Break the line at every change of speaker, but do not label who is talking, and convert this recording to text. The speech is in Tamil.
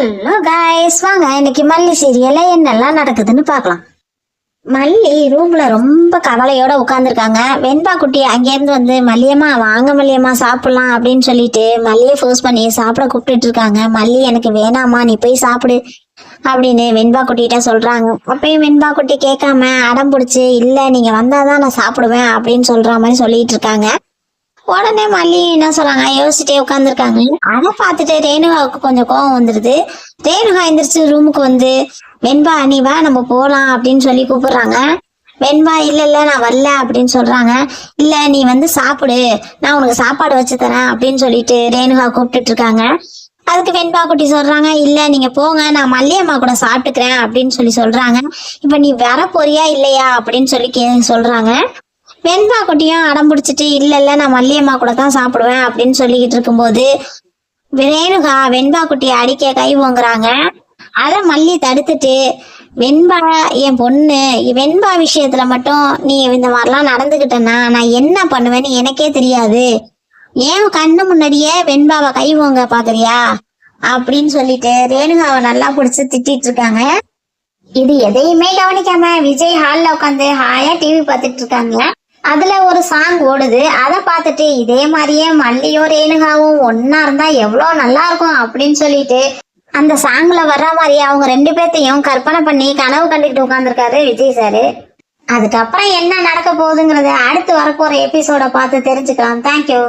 ஹலோ காய்ஸ் வாங்க இன்னைக்கு மல்லி சீரியல்ல என்னெல்லாம் நடக்குதுன்னு பார்க்கலாம். மல்லி ரூம்ல ரொம்ப கவலையோட உட்காந்துருக்காங்க வெண்பா குட்டி அங்கேருந்து வந்து மல்லியம்மா வாங்க மல்லியம்மா சாப்பிடலாம் அப்படின்னு சொல்லிட்டு மல்லியை ஃபோர்ஸ் பண்ணி சாப்பிட கூப்பிட்டுட்டு இருக்காங்க. மல்லி எனக்கு வேணாம்மா நீ போய் சாப்பிடு அப்படின்னு வெண்பா குட்டிகிட்ட சொல்றாங்க. அப்பயும் வெண்பா குட்டி கேட்காம அடம் பிடிச்சி இல்லை நீங்க வந்தாதான் நான் சாப்பிடுவேன் அப்படின்னு சொல்ற மாதிரி சொல்லிட்டு இருக்காங்க. உடனே மல்லி என்ன சொல்றாங்க? யோசிச்சுட்டே உட்காந்துருக்காங்க அதை பார்த்துட்டு ரேணுகாவுக்கு கொஞ்சம் கோவம் வந்துடுது ரேணுகா எந்திரிச்சு ரூமுக்கு வந்து வெண்பா நீ வா நம்ம போலாம் அப்படின்னு சொல்லி கூப்பிடுறாங்க. வெண்பா இல்ல இல்ல நான் வரல அப்படின்னு சொல்றாங்க. இல்ல நீ வந்து சாப்பிடு. நான் உனக்கு சாப்பாடு வச்சு தரேன் அப்படின்னு சொல்லிட்டு ரேணுகா கூப்பிட்டுட்டு இருக்காங்க. அதுக்கு வெண்பா குட்டி சொல்றாங்க இல்ல நீங்க போங்க. நான் மல்லியம்மா கூட சாப்பிட்டுக்கிறேன் அப்படின்னு சொல்லி சொல்றாங்க. இப்ப நீ வர போறியா இல்லையா? அப்படின்னு சொல்லி கே சொல்றாங்க. வெண்பா குட்டியும் அடம் பிடிச்சிட்டு இல்ல இல்ல நான் மல்லியம்மா கூட தான் சாப்பிடுவேன் அப்படின்னு சொல்லிக்கிட்டு இருக்கும்போது ரேணுகா வெண்பா குட்டியை அடிக்க கை ஓங்குறாங்க. அத மல்லி தடுத்துட்டு வெண்பா என் பொண்ணு வெண்பா விஷயத்துல மட்டும் நீ இந்த மாதிரிலாம் நடந்துகிட்டனா நான் என்ன பண்ணுவேன்னு எனக்கே தெரியாது. ஏன் கண்ணு முன்னாடியே வெண்பாவை கை ஓங்க பாக்குறியா? அப்படின்னு சொல்லிட்டு ரேணுகாவை நல்லா பிடிச்சி திட்டிட்டு இருக்காங்க. இது எதையுமே கவனிக்காம விஜய் ஹால்ல உட்காந்து ஹாயா டிவி பார்த்துட்டு இருக்காங்க. அதுல ஒரு சாங் ஓடுது. அதை பார்த்துட்டு இதே மாதிரியே மல்லியும் ரேணுகாவும் ஒன்னா இருந்தா எவ்வளவு நல்லா இருக்கும் அப்படின்னு சொல்லிட்டு அந்த சாங்ல வர்ற மாதிரி அவங்க ரெண்டு பேர்த்தையும் கற்பனை பண்ணி கனவு கண்டுகிட்டு உட்காந்துருக்காரு விஜய் சாரு அதுக்கப்புறம் என்ன நடக்க போகுதுங்கிறத அடுத்து வரப்போற எபிசோட பார்த்து தெரிஞ்சுக்கலாம். தேங்க்யூ